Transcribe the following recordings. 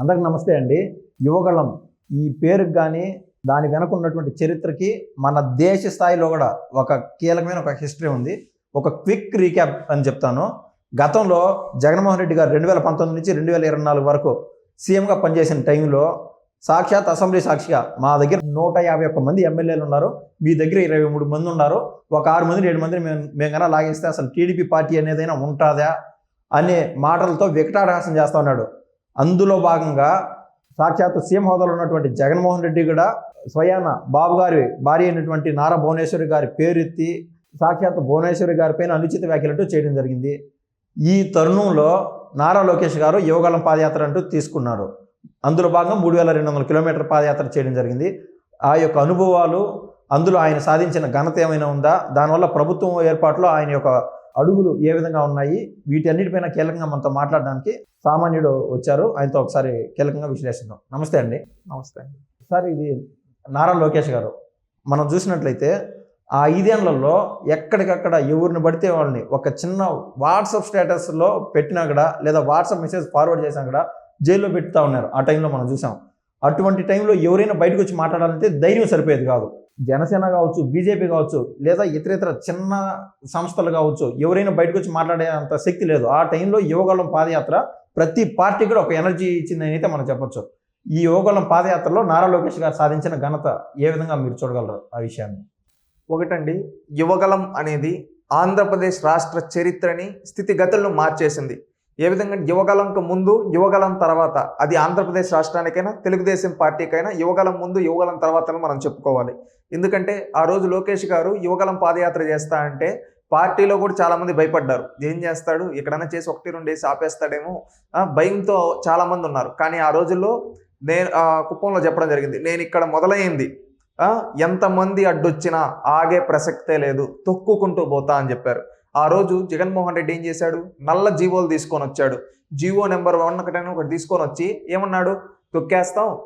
అందరికి నమస్తే అండి. యువగళం ఈ పేరుకి కానీ దాని వెనక ఉన్నటువంటి చరిత్రకి మన దేశ స్థాయిలో కూడా ఒక కీలకమైన ఒక హిస్టరీ ఉంది. ఒక క్విక్ రీక్యాప్ అని చెప్తాను. గతంలో జగన్మోహన్ రెడ్డి గారు రెండు వేల పంతొమ్మిది నుంచి రెండు వేల ఇరవై నాలుగు వరకు సీఎంగా పనిచేసిన టైంలో సాక్షాత్ అసెంబ్లీ సాక్షిగా మా దగ్గర నూట యాభై ఒక్క మంది ఎమ్మెల్యేలు ఉన్నారు. మీ దగ్గర ఇరవై మూడు మంది ఉన్నారు. ఒక ఆరు మంది ఏడు మందిని మేము మేము కన్నా లాగేస్తే అసలు టీడీపీ పార్టీ అనేదైనా ఉంటుందా అనే మాటలతో వికటాడాసం చేస్తా ఉన్నాడు. అందులో భాగంగా సాక్షాత్ సీఎం హోదాలో ఉన్నటువంటి జగన్మోహన్ రెడ్డి కూడా స్వయాన బాబు గారి భార్య అయినటువంటి నారా భువనేశ్వరి గారి పేరెత్తి సాక్షాత్ భువనేశ్వరి గారి పైన అనుచిత వ్యాఖ్యలు చేయడం జరిగింది. ఈ తరుణంలో నారా లోకేష్ గారు యువగలం పాదయాత్ర అంటూ తీసుకున్నారు. అందులో భాగంగా మూడు వేల రెండు వందల కిలోమీటర్ పాదయాత్ర చేయడం జరిగింది. ఆ యొక్క అనుభవాలు అందులో ఆయన సాధించిన ఘనత ఏమైనా ఉందా? దానివల్ల ప్రభుత్వం ఏర్పాటులో ఆయన యొక్క అడుగులు ఏ విధంగా ఉన్నాయి? వీటన్నిటిపైన కీలకంగా మనతో మాట్లాడడానికి సామాన్యుడు వచ్చారు. ఆయనతో ఒకసారి కీలకంగా విశ్లేషిద్దాం. నమస్తే అండి. నమస్తే అండి. సార్ ఇది నారా లోకేష్ గారు. మనం చూసినట్లయితే ఆ ఐదేళ్ళలో ఎక్కడికక్కడ ఎవరిని పడితే వాళ్ళని ఒక చిన్న వాట్సాప్ స్టేటస్లో పెట్టినా కూడా లేదా వాట్సాప్ మెసేజ్ ఫార్వర్డ్ చేసినా కూడా జైల్లో పెట్టుతా ఉన్నారు. ఆ టైంలో మనం చూసాం. అటువంటి టైంలో ఎవరైనా బయటకు వచ్చి మాట్లాడాలంటే ధైర్యం సరిపోయేది కాదు. జనసేన కావచ్చు బీజేపీ కావచ్చు లేదా ఇతర ఇతర చిన్న సంస్థలు కావచ్చు ఎవరైనా బయటకు వచ్చి మాట్లాడే అంత శక్తి లేదు. ఆ టైంలో యువగలం పాదయాత్ర ప్రతి పార్టీ కూడా ఒక ఎనర్జీ ఇచ్చిందని అయితే మనం చెప్పొచ్చు. ఈ యువగలం పాదయాత్రలో నారా లోకేష్ గారు సాధించిన ఘనత ఏ విధంగా మీరు చూడగలరు ఆ విషయాన్ని? ఒకటండి యువగలం అనేది ఆంధ్రప్రదేశ్ రాష్ట్ర చరిత్రని స్థితిగతులను మార్చేసింది. ఏ విధంగా యువగలంకు ముందు యువగలం తర్వాత అది ఆంధ్రప్రదేశ్ రాష్ట్రానికైనా తెలుగుదేశం పార్టీకైనా యువగలం ముందు యువగలం తర్వాత మనం చెప్పుకోవాలి. ఎందుకంటే ఆ రోజు లోకేష్ గారు యువగలం పాదయాత్ర చేస్తా అంటే పార్టీలో కూడా చాలామంది భయపడ్డారు. ఏం చేస్తాడు? ఎక్కడైనా చేసి ఒకటి రెండు వేసి ఆపేస్తాడేమో భయంతో చాలామంది ఉన్నారు. కానీ ఆ రోజుల్లో నేను కుప్పంలో చెప్పడం జరిగింది. నేను ఇక్కడ మొదలైంది. ఎంతమంది అడ్డొచ్చినా ఆగే ప్రసక్తే లేదు. తొక్కుకుంటూ పోతా అని చెప్పారు. ఆ రోజు జగన్మోహన్ రెడ్డి ఏం చేశాడు? నల్ల జీవోలు తీసుకొని వచ్చాడు. జీవో నెంబర్ వన్ ఒకటైనా ఒకటి తీసుకొని వచ్చి ఏమన్నాడు? తొక్కేస్తాం.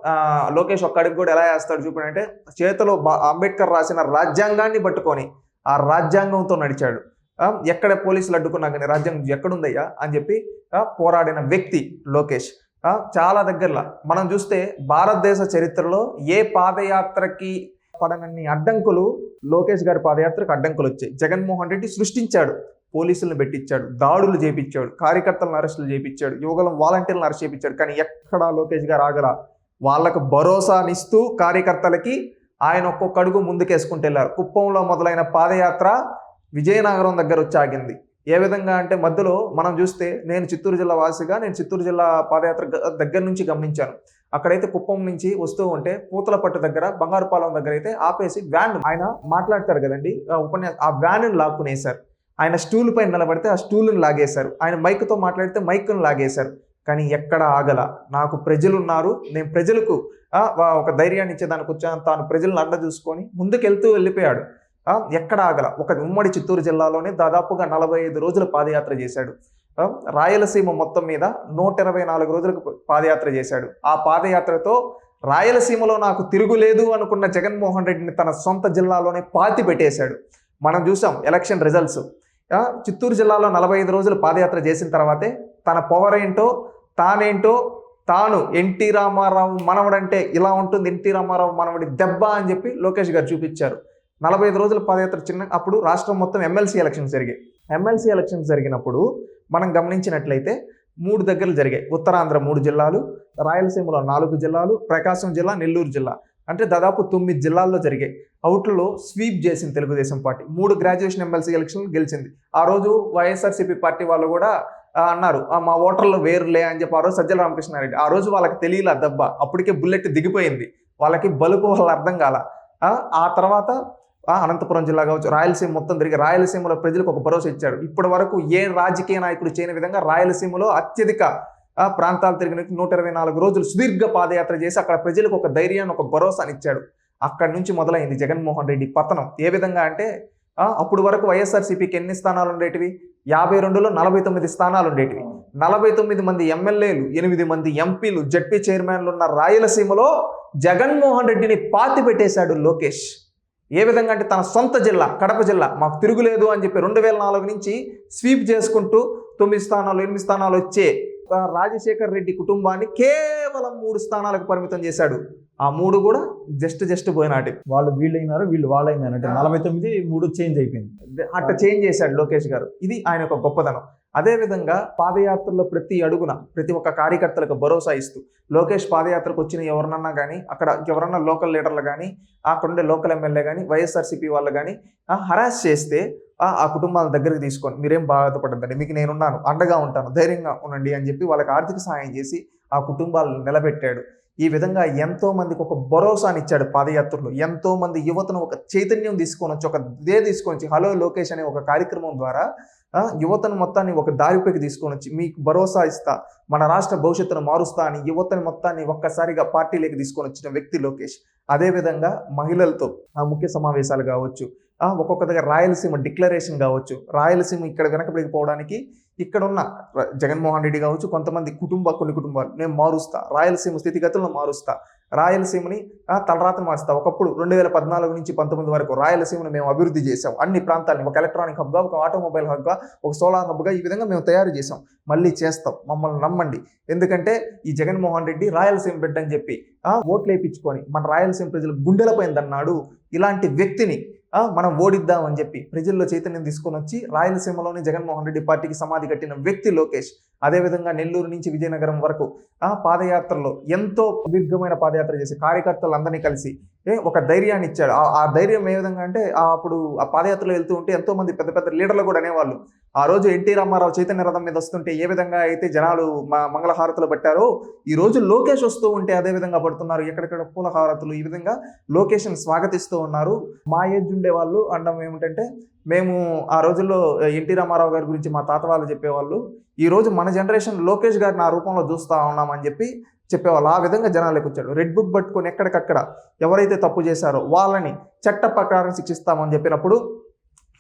లోకేష్ ఒక్కడికి కూడా ఎలా వేస్తాడు చూపండి అంటే చేతిలో బా- అంబేద్కర్ రాసిన రాజ్యాంగాన్ని పట్టుకొని ఆ రాజ్యాంగంతో నడిచాడు. ఎక్కడ పోలీసులు అడ్డుకున్నా కానీ రాజ్యాంగం ఎక్కడుందయ్యా అని చెప్పి పోరాడిన వ్యక్తి లోకేష్. చాలా దగ్గరలో. మనం చూస్తే భారతదేశ చరిత్రలో ఏ పాదయాత్రకి పడనన్ని అడ్డంకులు లోకేష్ గారి పాదయాత్రకు అడ్డంకులు వచ్చాయి. జగన్మోహన్ రెడ్డి సృష్టించాడు. పోలీసులను పెట్టించాడు. దాడులు చేపించాడు. కార్యకర్తలను అరెస్టులు చేపించాడు. యువకులను వాలంటీర్లను అరెస్ట్ చేపించాడు. కానీ ఎక్కడా లోకేష్ గారు ఆగల. వాళ్ళకు భరోసానిస్తూ కార్యకర్తలకి ఆయన ఒక్కొక్క అడుగు ముందుకేసుకుంటూ వెళ్ళారు. కుప్పంలో మొదలైన పాదయాత్ర విజయనగరం దగ్గర వచ్చి ఆగింది. ఏ విధంగా అంటే మధ్యలో మనం చూస్తే నేను చిత్తూరు జిల్లా వాసిగా నేను చిత్తూరు జిల్లా పాదయాత్ర దగ్గర నుంచి గమనించాను. అక్కడైతే కుప్పం నుంచి వస్తూ ఉంటే పూతలపట్టు దగ్గర బంగారుపాలెం దగ్గర అయితే ఆపేసి వ్యాన్ ఆయన మాట్లాడతారు కదండి. ఆ ఉపన్యాసం ఆ వ్యాన్ లాక్కునేశారు. ఆయన స్టూల్ పైన నిలబడితే ఆ స్టూల్ని లాగేశారు. ఆయన మైక్తో మాట్లాడితే మైక్ను లాగేశారు. కానీ ఎక్కడ ఆగల. నాకు ప్రజలు ఉన్నారు నేను ప్రజలకు ఒక ధైర్యాన్ని ఇచ్చేదానికి వచ్చాను. తాను ప్రజలను అడ్డ చూసుకొని ముందుకెళ్తూ వెళ్ళిపోయాడు. ఎక్కడ ఆగల. ఒక ఉమ్మడి చిత్తూరు జిల్లాలోనే దాదాపుగా నలభై ఐదు రోజులు పాదయాత్ర చేశాడు. రాయలసీమ మొత్తం మీద నూట ఇరవై నాలుగు రోజులకు పాదయాత్ర చేశాడు. ఆ పాదయాత్రతో రాయలసీమలో నాకు తిరుగులేదు అనుకున్న జగన్మోహన్ రెడ్డిని తన సొంత జిల్లాలోనే పాతి పెట్టేశాడు. మనం చూసాం ఎలక్షన్ రిజల్ట్స్. చిత్తూరు జిల్లాలో నలభై ఐదు రోజులు పాదయాత్ర చేసిన తర్వాతే తన పవర్ ఏంటో తానేంటో తాను ఎన్టీ రామారావు మనవడంటే ఇలా ఉంటుంది ఎన్టీ రామారావు మనవడి దెబ్బ అని చెప్పి లోకేష్ గారు చూపించారు. నలభై ఐదు రోజుల పాదయాత్ర చిన్న అప్పుడు రాష్ట్రం మొత్తం ఎమ్మెల్సీ ఎలక్షన్స్ జరిగాయి. ఎమ్మెల్సీ ఎలక్షన్స్ జరిగినప్పుడు మనం గమనించినట్లయితే మూడు దగ్గరలు జరిగాయి. ఉత్తరాంధ్ర మూడు జిల్లాలు రాయలసీమలో నాలుగు జిల్లాలు ప్రకాశం జిల్లా నెల్లూరు జిల్లా. అంటే దాదాపు తొమ్మిది జిల్లాల్లో జరిగాయి. అవుట్లలో స్వీప్ చేసింది తెలుగుదేశం పార్టీ. మూడు గ్రాడ్యుయేషన్ ఎమ్మెల్సీ ఎలక్షన్లు గెలిచింది. ఆ రోజు వైఎస్ఆర్సీపీ పార్టీ వాళ్ళు కూడా అన్నారు "ఆ, మా ఓటర్లు వేరులే అని చెప్పి ఆ రోజు సజ్జల రామకృష్ణారెడ్డి. ఆ రోజు వాళ్ళకి తెలియల దెబ్బ. అప్పటికే బుల్లెట్ దిగిపోయింది. వాళ్ళకి బలుపు వాళ్ళు అర్థం కాల. ఆ, తర్వాత అనంతపురం జిల్లా కావచ్చు రాయలసీమ మొత్తం తిరిగి రాయలసీమలో ప్రజలకు ఒక భరోసా ఇచ్చాడు. ఇప్పటి వరకు ఏ రాజకీయ నాయకుడు చేయని విధంగా రాయలసీమలో అత్యధిక ప్రాంతాలు తిరిగిన నూట ఇరవై నాలుగు రోజులు సుదీర్ఘ పాదయాత్ర చేసి అక్కడ ప్రజలకు ఒక ధైర్యాన్ని ఒక భరోసాని ఇచ్చాడు. అక్కడి నుంచి మొదలైంది జగన్మోహన్ రెడ్డి పతనం. ఏ విధంగా అంటే అప్పుడు వరకు వైఎస్ఆర్సీపీకి ఎన్ని స్థానాలు ఉండేటివి? యాభై రెండులో నలభై తొమ్మిది స్థానాలు ఉండేటివి. నలభై తొమ్మిది మంది ఎమ్మెల్యేలు ఎనిమిది మంది ఎంపీలు జడ్పీ చైర్మన్లు ఉన్న రాయలసీమలో జగన్మోహన్ రెడ్డిని పాతి పెట్టేశాడు లోకేష్. ఏ విధంగా అంటే తన సొంత జిల్లా కడప జిల్లా మాకు తిరుగులేదు అని చెప్పి రెండు వేల నాలుగు నుంచి స్వీప్ చేసుకుంటూ తొమ్మిది స్థానాలు ఎనిమిది స్థానాలు వచ్చే రాజశేఖర్ రెడ్డి కుటుంబాన్ని కేవలం మూడు స్థానాలకు పరిమితం చేశాడు. ఆ మూడు కూడా జస్ట్ జస్ట్ పోయినాటి. వాళ్ళు వీళ్ళు అయినారు వీళ్ళు వాళ్ళు అయినారు అంటే నలభై తొమ్మిది మూడు చేంజ్ అయిపోయింది. అట్ట చేంజ్ చేశాడు లోకేష్ గారు. ఇది ఆయన యొక్క గొప్పతనం. అదేవిధంగా పాదయాత్రలో ప్రతి అడుగున ప్రతి ఒక్క కార్యకర్తలకు భరోసా ఇస్తూ లోకేష్ పాదయాత్రకు వచ్చిన ఎవరినన్నా కానీ అక్కడ ఎవరన్నా లోకల్ లీడర్లు కానీ అక్కడ ఉండే లోకల్ ఎమ్మెల్యే కానీ వైఎస్ఆర్సీపీ వాళ్ళు కానీ హరాస్ చేస్తే ఆ కుటుంబాల దగ్గరికి తీసుకొని మీరేం బాధపడద్దండి మీకు నేనున్నాను అండగా ఉంటాను ధైర్యంగా ఉండండి అని చెప్పి వాళ్ళకి ఆర్థిక సహాయం చేసి ఆ కుటుంబాలను నిలబెట్టాడు. ఈ విధంగా ఎంతో మందికి ఒక భరోసాని ఇచ్చాడు పాదయాత్రలో. ఎంతో మంది యువతను ఒక చైతన్యం తీసుకొని వచ్చి ఒక దే తీసుకొని వచ్చి హలో లోకేష్ అనే ఒక కార్యక్రమం ద్వారా యువతను మొత్తాన్ని ఒక దారిపైకి తీసుకొని వచ్చి మీకు భరోసా ఇస్తా మన రాష్ట్ర భవిష్యత్తును మారుస్తా అని యువతని మొత్తాన్ని ఒక్కసారిగా పార్టీలోకి తీసుకొని వచ్చిన వ్యక్తి లోకేష్. అదేవిధంగా మహిళలతో ఆ ముఖ్య సమావేశాలు కావచ్చు ఒక్కొక్క దగ్గర రాయలసీమ డిక్లరేషన్ కావచ్చు. రాయలసీమ ఇక్కడ వెనకబడిపోవడానికి ఇక్కడ ఉన్న జగన్మోహన్ రెడ్డి కావచ్చు కొంతమంది కుటుంబ కొన్ని కుటుంబాలు. నేను మారుస్తా. రాయలసీమ స్థితిగతులను మారుస్తా. రాయలసీమని ఆ, తలరాతను మారుస్తా. ఒకప్పుడు రెండు వేల పద్నాలుగు నుంచి పంతొమ్మిది వరకు రాయలసీమను మేము అభివృద్ధి చేసాం అన్ని ప్రాంతాలని ఒక ఎలక్ట్రానిక్ హబ్గా ఒక ఆటోమొబైల్ హబ్గా ఒక సోలార్ హబ్గా ఈ విధంగా మేము తయారు చేసాం మళ్ళీ చేస్తాం. మమ్మల్ని నమ్మండి. ఎందుకంటే ఈ జగన్మోహన్ రెడ్డి రాయలసీమ బిడ్డ అని చెప్పి ఓట్లు వేయించుకొని మన రాయలసీమ ప్రజలు గుండెలపైందన్నాడు ఇలాంటి వ్యక్తిని మనం ఓడిద్దాం అని చెప్పి ప్రజల్లో చైతన్యం తీసుకొని వచ్చి రాయలసీమలోని జగన్మోహన్ రెడ్డి పార్టీకి సమాధి కట్టిన వ్యక్తి లోకేష్. అదేవిధంగా నెల్లూరు నుంచి విజయనగరం వరకు ఆ పాదయాత్రలో ఎంతో దీర్ఘమైన పాదయాత్ర చేసి కార్యకర్తలందరినీ కలిసి ఏ ఒక ధైర్యాన్ని ఇచ్చాడు. ఆ- ధైర్యం ఏ విధంగా అంటే ఆ అప్పుడు ఆ పాదయాత్రలో వెళ్తూ ఉంటే ఎంతో మంది పెద్ద పెద్ద లీడర్లు కూడా అనేవాళ్ళు. ఆ రోజు ఎన్టీ రామారావు చైతన్య రథం మీద వస్తుంటే ఏ విధంగా అయితే జనాలు మా మంగళహారతులు పట్టారో ఈ రోజు లోకేష్ వస్తూ ఉంటే అదే విధంగా పడుతున్నారు. ఎక్కడెక్కడ పూల హారతులు ఈ విధంగా లోకేష్ని స్వాగతిస్తూ ఉన్నారు. మా ఏజ్ ఉండే వాళ్ళు అనడం ఏమిటంటే మేము ఆ రోజుల్లో ఎన్టీ రామారావు గారి గురించి మా తాత వాళ్ళు చెప్పేవాళ్ళు ఈరోజు మన జనరేషన్ లోకేష్ గారిని ఆ రూపంలో చూస్తూ ఉన్నామని చెప్పి చెప్పేవాళ్ళు. ఆ విధంగా జనాలకు వచ్చాడు రెడ్ బుక్ పట్టుకొని ఎక్కడికక్కడ ఎవరైతే తప్పు చేశారో వాళ్ళని చట్ట ప్రకారం శిక్షిస్తామని చెప్పినప్పుడు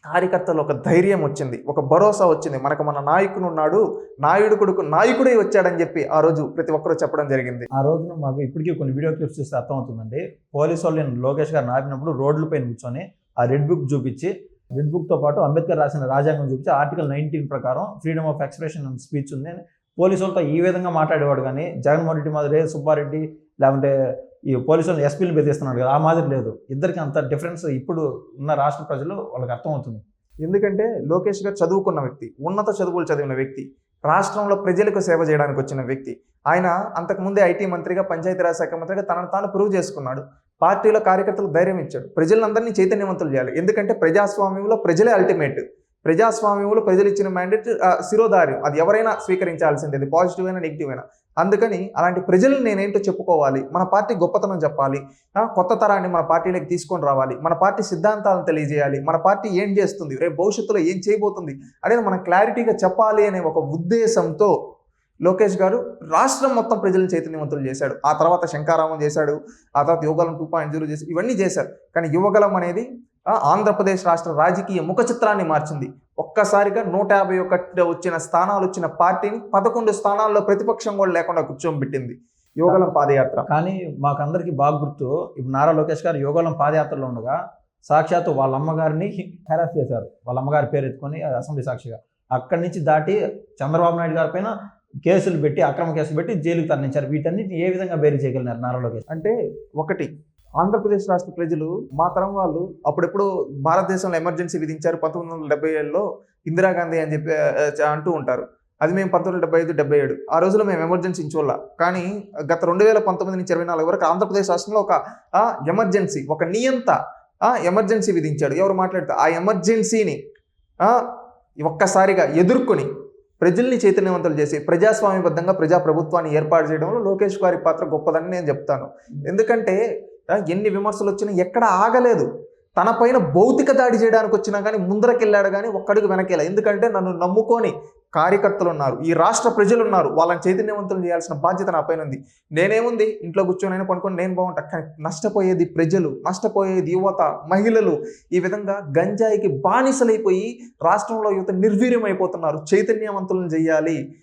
కార్యకర్తలు ఒక ధైర్యం వచ్చింది ఒక భరోసా వచ్చింది. మనకు మన నాయకుడు ఉన్నాడు నాయుడు కొడుకు నాయకుడే వచ్చాడని చెప్పి ఆ రోజు ప్రతి ఒక్కరూ చెప్పడం జరిగింది. ఆ రోజున మాకు ఇప్పటికీ కొన్ని వీడియో క్లిప్స్ చూస్తే అర్థమవుతుందండి. పోలీసు వాళ్ళు నేను లోకేష్ గారు నాపినప్పుడు రోడ్ల పైన కూర్చొని ఆ రెడ్ బుక్ చూపించి రెడ్ బుక్తో పాటు అంబేద్కర్ రాసిన రాజ్యాంగం చూపించి ఆర్టికల్ నైన్టీన్ ప్రకారం freedom of expression and speech ఉంది. అని పోలీసు వాళ్ళతో ఈ విధంగా మాట్లాడేవాడు కానీ జగన్మోహన్ రెడ్డి మాదిరి సుబ్బారెడ్డి లేకుంటే ఈ పోలీసు వాళ్ళు ఎస్పీలు బెదిరిస్తున్నాడు కదా ఆ మాదిరి లేదు. ఇద్దరికి అంత డిఫరెన్స్ ఇప్పుడు ఉన్న రాష్ట్ర ప్రజలు వాళ్ళకి అర్థమవుతుంది. ఎందుకంటే లోకేష్ గారు చదువుకున్న వ్యక్తి ఉన్నత చదువులు చదివిన వ్యక్తి రాష్ట్రంలో ప్రజలకు సేవ చేయడానికి వచ్చిన వ్యక్తి. ఆయన అంతకుముందే ఐటీ మంత్రిగా పంచాయతీరాజ్ శాఖ మంత్రిగా తనను తాను ప్రూవ్ చేసుకున్నాడు. పార్టీలో కార్యకర్తలకు ధైర్యం ఇచ్చాడు. ప్రజలందరినీ చైతన్యవంతులు చేయాలి. ఎందుకంటే ప్రజాస్వామ్యంలో ప్రజలే అల్టిమేట్ ప్రజాస్వామ్యంలో ప్రజలు ఇచ్చిన మ్యాండేట్ శిరోధార్యం. అది ఎవరైనా స్వీకరించాల్సిందే అది పాజిటివ్ అయినా నెగిటివ్ అయినా. అందుకని అలాంటి ప్రజలు నేనేంటో చెప్పుకోవాలి. మన పార్టీ గొప్పతనం చెప్పాలి. కొత్త తరాన్ని మన పార్టీలోకి తీసుకొని రావాలి. మన పార్టీ సిద్ధాంతాలను తెలియజేయాలి. మన పార్టీ ఏం చేస్తుంది? రేపు భవిష్యత్తులో ఏం చేయబోతుంది? అనేది మనం క్లారిటీగా చెప్పాలి అనే ఒక ఉద్దేశంతో లోకేష్ గారు రాష్ట్రం మొత్తం ప్రజలను చైతన్యవంతులు చేశాడు. ఆ తర్వాత శంకారామం చేశాడు. ఆ తర్వాత యువగలం టూ పాయింట్ జీరో చేసి ఇవన్నీ చేశారు. కానీ యువగలం అనేది ఆంధ్రప్రదేశ్ రాష్ట్ర రాజకీయ ముఖ చిత్రాన్ని మార్చింది. ఒక్కసారిగా నూట యాభై ఒకటి వచ్చిన స్థానాలు వచ్చిన పార్టీని పదకొండు స్థానాల్లో ప్రతిపక్షం కూడా లేకుండా కూర్చోబెట్టింది యోగలం పాదయాత్ర. కానీ మాకందరికీ బాగా గుర్తు ఇప్పుడు నారా లోకేష్ గారు యోగలం పాదయాత్రలో ఉండగా సాక్షాత్తు వాళ్ళ అమ్మగారిని హెరాస్ చేశారు. వాళ్ళ అమ్మగారి పేరు ఎత్తుకొని అసెంబ్లీ సాక్షిగా. అక్కడి నుంచి దాటి చంద్రబాబు నాయుడు గారి పైన కేసులు పెట్టి అక్రమ కేసులు పెట్టి జైలుకు తరలించారు. వీటన్నిటిని ఏ విధంగా బేరీ చేయగలిగినారు నారా లోకేష్? అంటే ఒకటి ఆంధ్రప్రదేశ్ రాష్ట్ర ప్రజలు మా తరం వాళ్ళు అప్పుడెప్పుడు భారతదేశంలో ఎమర్జెన్సీ విధించారు పంతొమ్మిది వందల డెబ్బై ఏడులో ఇందిరాగాంధీ అని చెప్పి అంటూ ఉంటారు. అది మేము పంతొమ్మిది వందల డెబ్బై ఐదు డెబ్బై ఏడు ఆ రోజుల్లో మేము ఎమర్జెన్సీ ఇంచోళ్ళ కానీ గత రెండు వేల పంతొమ్మిది నుంచి ఇరవై నాలుగు వరకు ఆంధ్రప్రదేశ్ రాష్ట్రంలో ఒక ఎమర్జెన్సీ ఒక నియంత ఎమర్జెన్సీ విధించాడు. ఎవరు మాట్లాడితే? ఆ ఎమర్జెన్సీని ఒక్కసారిగా ఎదుర్కొని ప్రజల్ని చైతన్యవంతులు చేసి ప్రజాస్వామ్యబద్ధంగా ప్రజా ప్రభుత్వాన్ని ఏర్పాటు చేయడంలో లోకేష్ గారి పాత్ర గొప్పదని నేను చెప్తాను. ఎందుకంటే ఎన్ని విమర్శలు వచ్చినా ఎక్కడ ఆగలేదు. తన పైన భౌతిక దాడి చేయడానికి వచ్చినా కానీ ముందరకెళ్ళాడు కానీ ఒక్కడికి వెనకెళ్ళా ఎందుకంటే నన్ను నమ్ముకొని కార్యకర్తలు ఉన్నారు ఈ రాష్ట్ర ప్రజలు ఉన్నారు వాళ్ళని చైతన్యవంతులు చేయాల్సిన బాధ్యత నా పైన ఉంది. నేనేముంది? ఇంట్లో కూర్చొని పనుకొని నేను బాగుంటా. కానీ నష్టపోయేది ప్రజలు నష్టపోయేది యువత మహిళలు ఈ విధంగా గంజాయికి బానిసలైపోయి రాష్ట్రంలో యువత నిర్వీర్యం అయిపోతున్నారు చైతన్యవంతులను చేయాలి.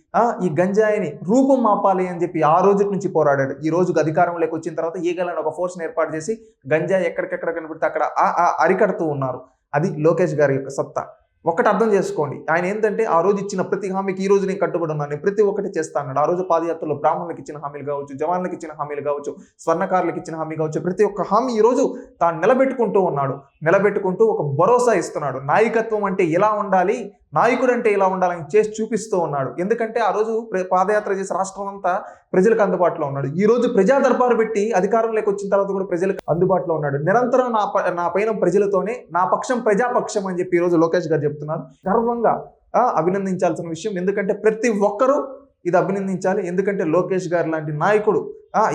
ఈ గంజాయిని రూపం మాపాలి అని చెప్పి ఆ రోజు నుంచి పోరాడాడు. ఈ రోజుకి అధికారంలోకి వచ్చిన తర్వాత ఈగలని ఒక ఫోర్స్ని ఏర్పాటు చేసి గంజాయి ఎక్కడికెక్కడ కనబడితే అక్కడ ఆ- ఆ అరికడుతూ ఉన్నారు. అది లోకేష్ గారి యొక్క సత్తా. ఒకటి అర్థం చేసుకోండి. ఆయన ఏంటంటే ఆ రోజు ఇచ్చిన ప్రతి హామీకి ఈ రోజు నేను కట్టుబడి ఉన్నాను. నేను ప్రతి ఒక్కటి చేస్తా ఆ రోజు పాదయాత్రలో బ్రాహ్మణులకు ఇచ్చిన హామీలు కావచ్చు జవాన్లకు ఇచ్చిన హామీలు కావచ్చు స్వర్ణకారులకు ఇచ్చిన హామీ కావచ్చు ప్రతి ఒక్క హామీ ఈ రోజు తాను నిలబెట్టుకుంటూ ఉన్నాడు. నిలబెట్టుకుంటూ ఒక భరోసా ఇస్తున్నాడు. నాయకత్వం అంటే ఎలా ఉండాలి? నాయకుడు అంటే ఇలా ఉండాలని చేసి చూపిస్తూ ఉన్నాడు. ఎందుకంటే ఆ రోజు ప్ర- పాదయాత్ర చేసి రాష్ట్రం అంతా ప్రజలకు అందుబాటులో ఉన్నాడు. ఈ రోజు ప్రజా దర్బారు పెట్టి అధికారంలోకి వచ్చిన తర్వాత కూడా ప్రజలకు అందుబాటులో ఉన్నాడు. నిరంతరం నా ప- నా పైన ప్రజలతోనే నా పక్షం ప్రజాపక్షం అని చెప్పి ఈ రోజు లోకేష్ గారు చెప్తున్నారు. గర్వంగా అభినందించాల్సిన విషయం. ఎందుకంటే ప్రతి ఒక్కరూ ఇది అభినందించాలి. ఎందుకంటే లోకేష్ గారు లాంటి నాయకుడు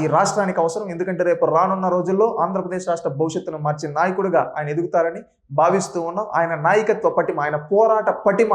ఈ రాష్ట్రానికి అవసరం. ఎందుకంటే రేపు రానున్న రోజుల్లో ఆంధ్రప్రదేశ్ రాష్ట్ర భవిష్యత్తును మార్చే నాయకుడిగా ఆయన ఎదుగుతారని భావిస్తూ ఉన్నాం. ఆయన నాయకత్వ పటిమ ఆయన పోరాట పటిమ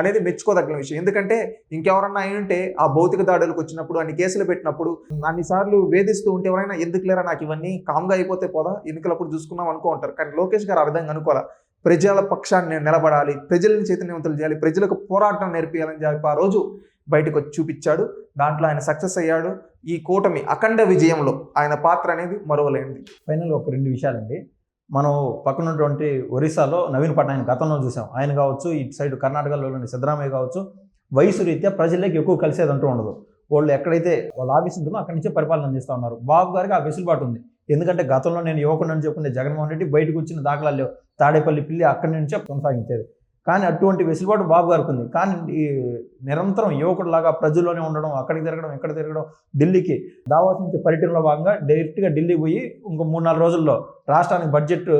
అనేది మెచ్చుకోదగిన విషయం. ఎందుకంటే ఇంకెవరన్నా అయి ఉంటే ఆ భౌతిక దాడులకు వచ్చినప్పుడు అన్ని కేసులు పెట్టినప్పుడు అన్నిసార్లు వేధిస్తూ ఉంటే ఎవరైనా ఎందుకు లేరా నాకు ఇవన్నీ? కామ్గా అయిపోతే పోదా? ఎన్నికలప్పుడు చూసుకున్నాం అనుకో ఉంటారు కానీ లోకేష్ గారు ఆ విధంగా అనుకోవాలా? ప్రజల పక్షాన్ని నిలబడాలి ప్రజల్ని చైతన్యవంతులు చేయాలి ప్రజలకు పోరాటం నేర్పించాలని చెప్పి ఆ రోజు బయటకు వచ్చి చూపించాడు. దాంట్లో ఆయన సక్సెస్ అయ్యాడు. ఈ కూటమి అఖండ విజయంలో ఆయన పాత్ర అనేది మరవలేనిది. ఫైనల్గా ఒక రెండు విషయాలండి. మనం పక్కనున్నటువంటి ఒరిస్సాలో నవీన్ పట్నాయక్ గతంలో చూసాం. ఆయన కావచ్చు ఇటు సైడ్ కర్ణాటకలోని సిద్ధరామయ్య కావచ్చు వయసు రీత్యా ప్రజలకి ఎక్కువ కలిసేది అంటూ ఉండదు. వాళ్ళు ఎక్కడైతే వాళ్ళ ఆఫీస్ ఉంటుందో అక్కడి నుంచే పరిపాలన అందిస్తూ ఉన్నారు. బాబు గారికి ఆ వెసులుబాటు ఉంది. ఎందుకంటే గతంలో నేను యువకుడు అని చెప్పుకునే జగన్మోహన్ రెడ్డి బయటకు వచ్చిన దాఖలాలు తాడేపల్లి పిల్లి అక్కడి నుంచే కొనసాగించేది. కానీ అటువంటి వెసులుబాటు బాబు గారికి ఉంది. కానీ ఈ నిరంతరం యువకుడిలాగా ప్రజల్లోనే ఉండడం అక్కడికి తిరగడం ఇక్కడ తిరగడం ఢిల్లీకి దావాస్ నుంచి పర్యటనలో భాగంగా డైరెక్ట్గా ఢిల్లీ పోయి ఇంకో మూడు నాలుగు రోజుల్లో రాష్ట్రానికి బడ్జెట్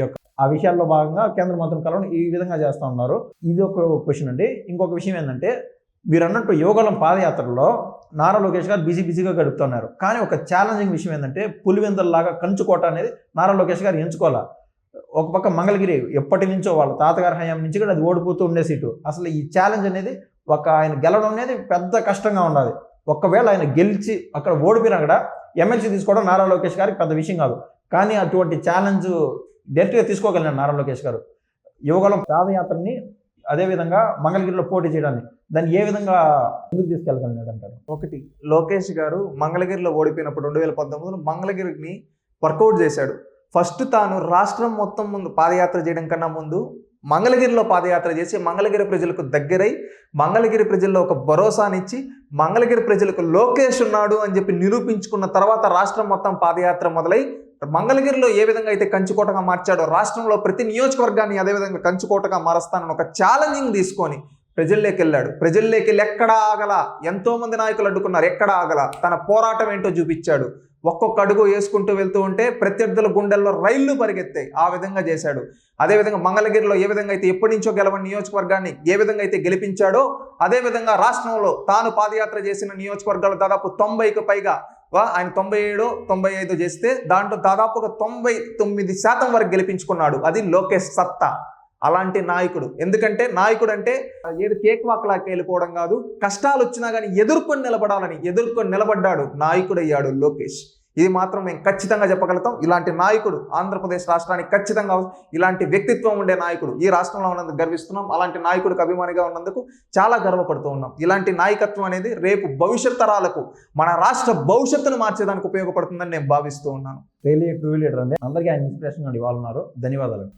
యొక్క ఆ విషయాల్లో భాగంగా కేంద్ర మంత్రులు కలవడం ఈ విధంగా చేస్తూ ఉన్నారు. ఇది ఒక క్వశ్చన్ అండి. ఇంకొక విషయం ఏంటంటే మీరు అన్నట్టు యువగలం పాదయాత్రలో నారా లోకేష్ గారు బిజీ బిజీగా గడుపుతున్నారు. కానీ ఒక ఛాలెంజింగ్ విషయం ఏంటంటే పులివెందల్లాగా కంచుకోట అనేది నారా లోకేష్ గారు ఎంచుకోవాలా? ఒక పక్క మంగళగిరి ఎప్పటి నుంచో వాళ్ళ తాతగారి హయాం నుంచి కూడా అది ఓడిపోతూ ఉండే సీటు. అసలు ఈ ఛాలెంజ్ అనేది ఒక ఆయన గెలవడం అనేది పెద్ద కష్టంగా ఉండాలి. ఒకవేళ ఆయన గెలిచి అక్కడ ఓడిపోయినా కూడా ఎమ్మెల్సీ తీసుకోవడం నారా లోకేష్ గారికి పెద్ద విషయం కాదు. కానీ అటువంటి ఛాలెంజ్ డైరెక్ట్గా తీసుకోగలిగిన నారా లోకేష్ గారు. యువగలం పాదయాత్రని అదేవిధంగా మంగళగిరిలో పోటీ చేయడాన్ని దాన్ని ఏ విధంగా ముందుకు తీసుకెళ్ళగలిగినాడు అంటారు ఒకటి లోకేష్ గారు మంగళగిరిలో ఓడిపోయినప్పుడు రెండు వేల పంతొమ్మిదిలో మంగళగిరిని వర్కౌట్ చేశాడు. ఫస్ట్ తాను రాష్ట్రం మొత్తం ముందు పాదయాత్ర చేయడం కన్నా ముందు మంగళగిరిలో పాదయాత్ర చేసి మంగళగిరి ప్రజలకు దగ్గరై మంగళగిరి ప్రజల్లో ఒక భరోసానిచ్చి మంగళగిరి ప్రజలకు లోకేష్ ఉన్నాడు అని చెప్పి నిరూపించుకున్న తర్వాత రాష్ట్రం మొత్తం పాదయాత్ర మొదలై మంగళగిరిలో ఏ విధంగా అయితే కంచుకోటగా మార్చాడో రాష్ట్రంలో ప్రతి నియోజకవర్గాన్ని అదే విధంగా కంచుకోటగా మారుస్తానని ఒక ఛాలెంజింగ్ తీసుకొని ప్రజల్లోకి వెళ్ళాడు ప్రజల్లోకి వెళ్ళి ఎక్కడ ఆగల? ఎంతో మంది నాయకులు అడ్డుకున్నారు. ఎక్కడ ఆగల? తన పోరాటం ఏంటో చూపించాడు. ఒక్కొక్క అడుగు వేసుకుంటూ వెళ్తూ ఉంటే ప్రత్యర్థుల గుండెల్లో రైళ్ళు పరిగెత్తాయి. ఆ విధంగా చేశాడు. అదేవిధంగా మంగళగిరిలో ఏ విధంగా అయితే ఎప్పటి నుంచో గెలవని నియోజకవర్గాన్ని ఏ విధంగా అయితే గెలిపించాడో అదే విధంగా రాష్ట్రంలో తాను పాదయాత్ర చేసిన నియోజకవర్గాలు దాదాపు తొంభైకి పైగా వా ఆయన తొంభై ఏడు తొంభై ఐదు చేస్తే దాంట్లో దాదాపుగా తొంభై తొమ్మిది శాతం వరకు గెలిపించుకున్నాడు. అది లోకేష్ సత్తా. అలాంటి నాయకుడు. ఎందుకంటే నాయకుడు అంటే ఏది కేక్ వాక్లాకి వెళ్ళిపోవడం కాదు కష్టాలు వచ్చినా కానీ ఎదుర్కొని నిలబడాలని ఎదుర్కొని నిలబడ్డాడు నాయకుడయ్యాడు లోకేష్. ఇది మాత్రం మేము ఖచ్చితంగా చెప్పగలుగుతాం. ఇలాంటి నాయకుడు ఆంధ్రప్రదేశ్ రాష్ట్రానికి ఖచ్చితంగా ఇలాంటి వ్యక్తిత్వం ఉండే నాయకుడు ఈ రాష్ట్రంలో ఉన్నందుకు గర్విస్తున్నాం. అలాంటి నాయకుడికి అభిమానిగా ఉన్నందుకు చాలా గర్వపడుతూ ఉన్నాం. ఇలాంటి నాయకత్వం అనేది రేపు భవిష్యత్ తరాలకు మన రాష్ట్ర భవిష్యత్తును మార్చేదానికి ఉపయోగపడుతుందని నేను భావిస్తూ ఉన్నాను. రియలీ ట్రూ లీడర్ అండి. అందరికీ ఆయన ఇన్స్పిరేషన్ ఇవ్వాలన్నారు ధన్యవాదాలు.